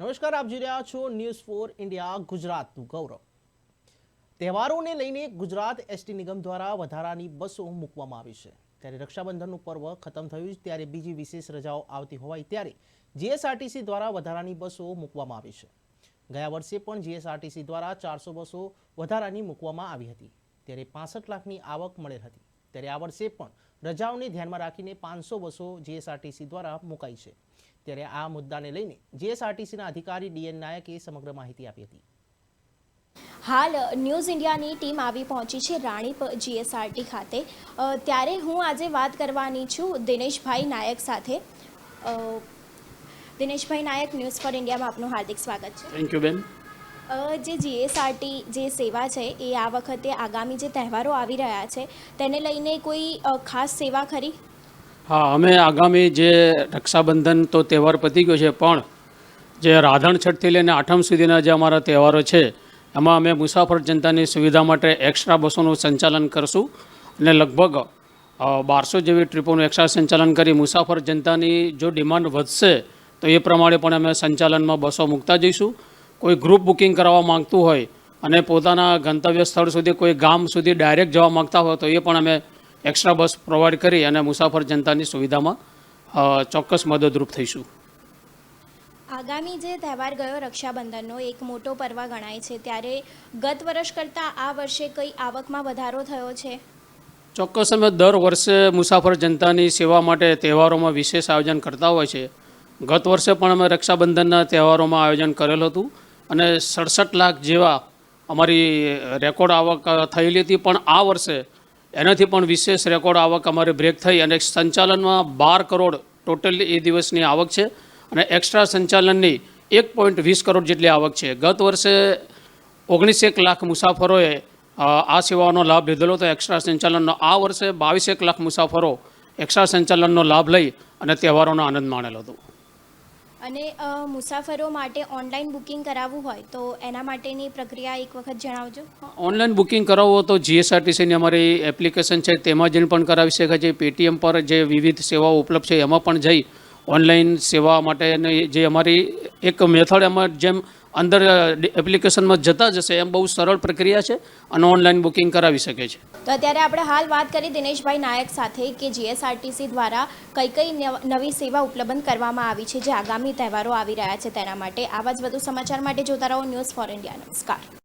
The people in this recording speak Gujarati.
નમસ્કાર, આપ જોઈ રહ્યા છો ન્યૂઝ ફોર ઇન્ડિયા ગુજરાતનું ગૌરવ. તહેવારોને લઈને ગુજરાત એસટી નિગમ દ્વારા વધારાની બસો મૂકવામાં આવી છે. ત્યારે રક્ષાબંધનનું પર્વ ખતમ થયું ત્યારે બીજી વિશેષ રજાઓ આવતી હોવાય ત્યારે જીએસઆરટીસી દ્વારા વધારાની બસો મૂકવામાં આવી છે. ગયા વર્ષે પણ જીએસઆરટીસી દ્વારા ચારસો બસો વધારાની મૂકવામાં આવી હતી. ત્યારે પાસઠ લાખની આવક મળેલ હતી. ત્યારે આ વર્ષે પણ રજાઓને ધ્યાનમાં રાખીને પાંચસો બસો જીએસઆરટીસી દ્વારા મુકાઈ છે. ત્યારે આ મુદ્દાને લઈને જીએસઆરટીસીના અધિકારી ડીએન નાયકે સમગ્ર માહિતી આપી હતી. હાલ ન્યૂઝ ઇન્ડિયાની ટીમ આવી પહોંચી છે રાણીપ જીએસઆરટી ખાતે. ત્યારે હું આજે વાત કરવાની છું દિનેશભાઈ નાયક સાથે. દિનેશભાઈ નાયક ન્યૂઝ ફોર ઇન્ડિયામાં આપનું હાર્દિક સ્વાગત છે. થેન્ક યુ બેન જે જીએસઆરટી જે સેવા છે એ આ વખતે આગામી જે તહેવારો આવી રહ્યા છે, તેને લઈને કોઈ ખાસ સેવા ખરી? હા, અમે આગામી જે રક્ષાબંધન તો તહેવાર પતી ગયો છે, પણ જે રાધણ છઠથી લઈને આઠમ સુધીના જે અમારા તહેવારો છે, એમાં અમે મુસાફર જનતાની સુવિધા માટે એક્સ્ટ્રા બસોનું સંચાલન કરશું અને લગભગ બારસો જેવી ટ્રીપોનું એક્સ્ટ્રા સંચાલન કરી મુસાફર જનતાની જો ડિમાન્ડ વધશે, તો એ પ્રમાણે પણ અમે સંચાલનમાં બસો મૂકતા જઈશું. કોઈ ગ્રુપ બુકિંગ કરાવવા માંગતું હોય અને પોતાના ગંતવ્ય સ્થળ સુધી કોઈ ગામ સુધી ડાયરેક્ટ જવા માંગતા હોય તો એ પણ અમે એક્સ્ટ્રા બસ પ્રોવાઈડ કરી અને મુસાફર જનતાની સુવિધામાં ચોક્કસ મદદરૂપ થઈશું. આગામી જે તહેવાર ગયો રક્ષાબંધનનો એક મોટો પર્વ ગણાય છે. ત્યારે ગત વર્ષ કરતાં આ વર્ષે કઈ આવકમાં વધારો થયો છે? ચોક્કસ અમે દર વર્ષે મુસાફર જનતાની સેવા માટે તહેવારોમાં વિશેષ આયોજન કરતા હોય છે. ગત વર્ષે પણ અમે રક્ષાબંધનના તહેવારોમાં આયોજન કરેલું હતું. અને સડસઠ લાખ જેવા અમારી રેકોર્ડ આવક થયેલી હતી, પણ આ વર્ષે એનાથી પણ વિશેષ રેકોર્ડ આવક અમારી બ્રેક થઈ અને સંચાલનમાં બાર કરોડ ટોટલ એ દિવસની આવક છે અને એક્સ્ટ્રા સંચાલનની એક પોઈન્ટ વીસ કરોડ જેટલી આવક છે. ગત વર્ષે ઓગણીસેક લાખ મુસાફરોએ આ સેવાઓનો લાભ લીધેલો હતો એક્સ્ટ્રા સંચાલનનો. આ વર્ષે બાવીસેક લાખ મુસાફરો એક્સ્ટ્રા સંચાલનનો લાભ લઈ અને તહેવારોનો આનંદ માણેલો હતો. અને મુસાફરો માટે ઓનલાઈન બુકિંગ કરાવવું હોય, તો એના માટેની પ્રક્રિયા એક વખત જણાવજો. ઓનલાઈન બુકિંગ કરાવવો તો જીએસઆરટીસીની અમારી એપ્લિકેશન છે, તેમાં જઈને પણ કરાવી શકાય છે. પેટીએમ પર જે વિવિધ સેવાઓ ઉપલબ્ધ છે, એમાં પણ જઈ ઓનલાઈન સેવા માટેની જે અમારી એક મેથડ એમાં જેમ અંદર એપ્લિકેશનમાં જતા જશે એમ બહુ સરળ પ્રક્રિયા છે અને ઓનલાઈન બુકિંગ કરાવી શકે છે. તો અત્યારે આપણે હાલ વાત કરી દિનેશભાઈ નાયક સાથે કે જીએસઆરટીસી દ્વારા કઈ કઈ નવી સેવા ઉપલબ્ધ કરવામાં આવી છે, જે આગામી તહેવારો આવી રહ્યા છે તેના માટે આવા જ વધુ સમાચાર માટે જોતા રહો ન્યૂઝ ફોર ઇન્ડિયા. નમસ્કાર.